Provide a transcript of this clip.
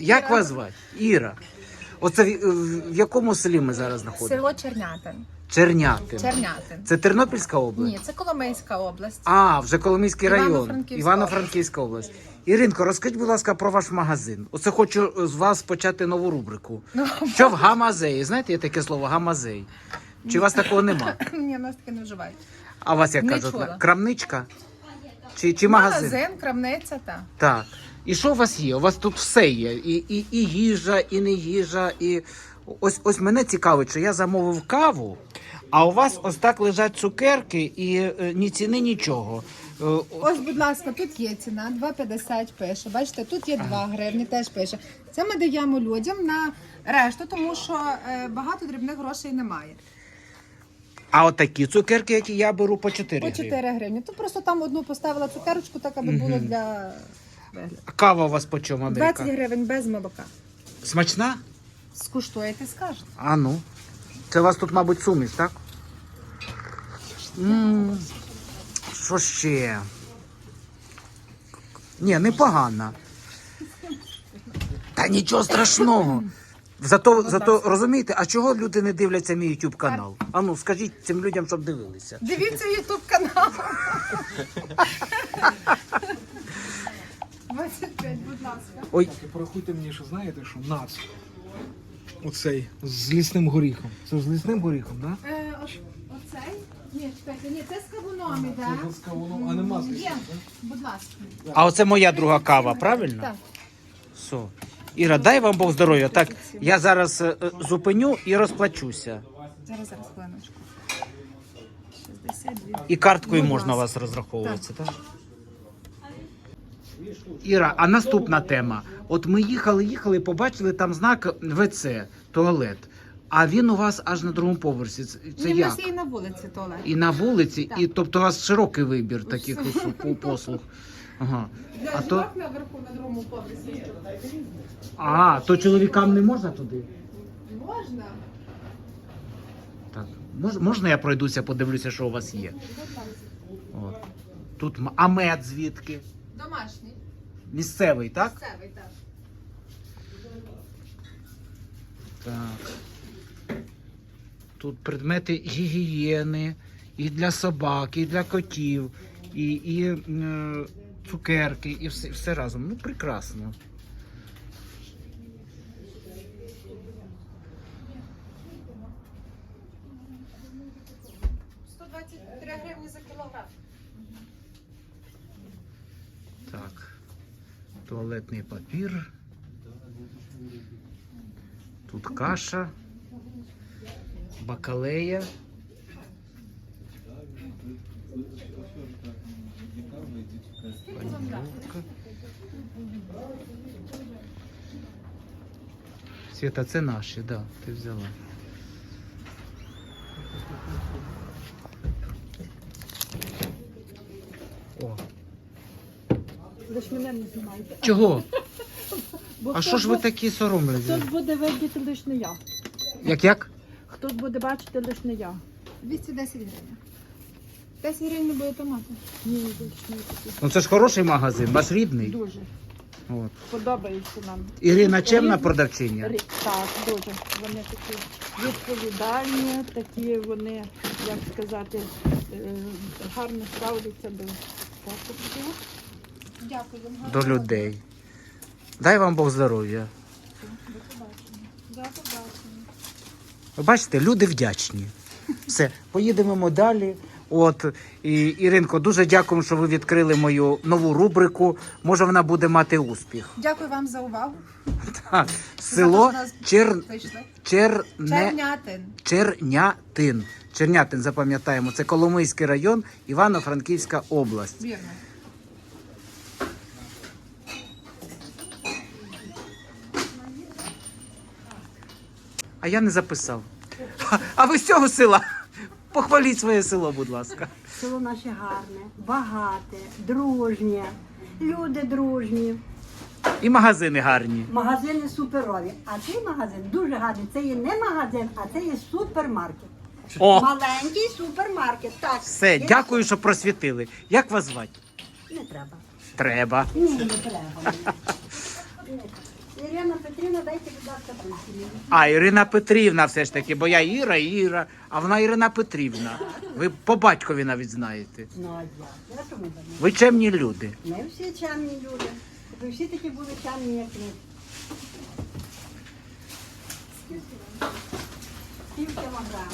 Як вас звати? Іра. Оце в, якому селі ми зараз знаходимося? Село Чернятин. Чернятин. Чернятин. Це Тернопільська область? Ні, це Коломийська область. А, вже Коломийський район. Івано-Франківська Івано-Франківська область. Іринко, розкажіть, будь ласка, про ваш магазин. Оце хочу з вас почати нову рубрику. Ну, Що в гамазеї? Знаєте, є таке слово гамазей? Чи у вас такого нема? Ні, нас таке не вживають. А у вас як Не кажуть? чула. Крамничка? Чи, чи магазин? Магазин, крамниця та. Так. І що у вас є? У вас тут все є. І, і, і їжа, і не їжа, і ось ось мене цікавить, що я замовив каву, а у вас ось так лежать цукерки і е, ні ціни, нічого. Е, Ось, будь ласка, тут є ціна, 2,50 пише. Бачите, тут є 2 гривні, теж пише. Це ми даємо людям на решту, тому що е, багато дрібних грошей немає. А от такі цукерки, які я беру по 4 По гривні. 4 гривні. Тут просто там одну поставила цукерочку, так аби було для А Кава у вас по чому, 20 Америка? гривень без молока. Смачна? Скуштуєте, скажете. А ну. Це у вас тут, мабуть, суміш, так? М, Що ще? Ні, непогано. Та нічого страшного. Зато, зато розумієте, а чого люди не дивляться мій YouTube канал? А ну скажіть цим людям, щоб дивилися. Дивіться ютуб канал. 25, будь ласка. Ой, І порахуйте мені, що знаєте, що нац. Оцей з лісним горіхом. Це з лісним горіхом, так? Е, о- оцей? Ні, чекайте, ні, це з кавуном іде. Це з кавуном, а нема з Є, лісним, будь ласка. а оце моя друга кава, правильно? Так. Все. Іра, дай вам Бог здоров'я. Так, я зараз е, е, зупиню і розплачуся. Зараз, зараз, хвилиночку. 62. І карткою Будь можна у ласка. вас розраховуватися, так? Іра, а наступна тема. От ми їхали, їхали, побачили там знак ВЦ, туалет. А він у вас аж на другому поверсі. Це, Ні, в як? нас є і на вулиці туалет. І на вулиці, Так. і тобто у вас широкий вибір таких услуг, послуг. Ага. Для А то, жінок наверху на другому поверсі. а, то чоловікам не можна туди? Можна. Так. Мож, можна я пройдуся, подивлюся, що у вас є? От. Тут м- а мед звідки? Домашній. Місцевий, так? Місцевий, так. Так. Тут предмети гігієни і для собак, і для котів, і, і е, цукерки, і все, все разом. Ну, прекрасно. – 123 гривні за кілограм. Так. Туалетний папір. Тут каша. Бакалея. Панировка. Света, це наші, да, ти взяла. Лиш мене не знімайте. чого? Бо А що ж ви бу- такі соромливі? Хтось буде видіти лиш не я. Як як? Хтось буде бачити лиш не я. 210 гривень. 10 гривень не буде томату. Ні, не такі. Ну це ж хороший магазин, ваш рідний. Дуже. От. Подобається нам. Ірина чемна Різні- продавчиня. Рі- Так, дуже. Вони такі відповідальні, такі вони, як сказати, е, гарно ставляться до покупців. Дякую вам. До людей. Дай вам Бог здоров'я. До побачення. Ви бачите, люди вдячні. Все, поїдемо далі. От і Іринко, дуже дякую, що ви відкрили мою нову рубрику. Може, вона буде мати успіх. Дякую вам за увагу. Так, село нас Чер... Черне... Чернятин. Чернятин. Чернятин, запам'ятаємо, це Коломийський район, Івано-Франківська область. Вірно. А я не записав. А, ви з цього села? Похваліть своє село, будь ласка. Село наше гарне, багате, дружнє, люди дружні, І магазини гарні. магазини суперові. А цей магазин дуже гарний. Це є не магазин, а це є супермаркет. О, Маленький супермаркет. Так. все, Є- дякую, що просвітили. Як вас звати? Не треба. Треба. Ні, не треба. Не треба. Ірина Петрівна, дайте, будь ласка, пульсі. А, Ірина Петрівна все ж таки, бо я Іра, Іра, а вона Ірина Петрівна. Ви по батькові навіть знаєте. Ну, а я. Я так? Ви чемні люди. Ми всі чемні люди. Ви всі такі були чемні, як ви. Пів кілограма.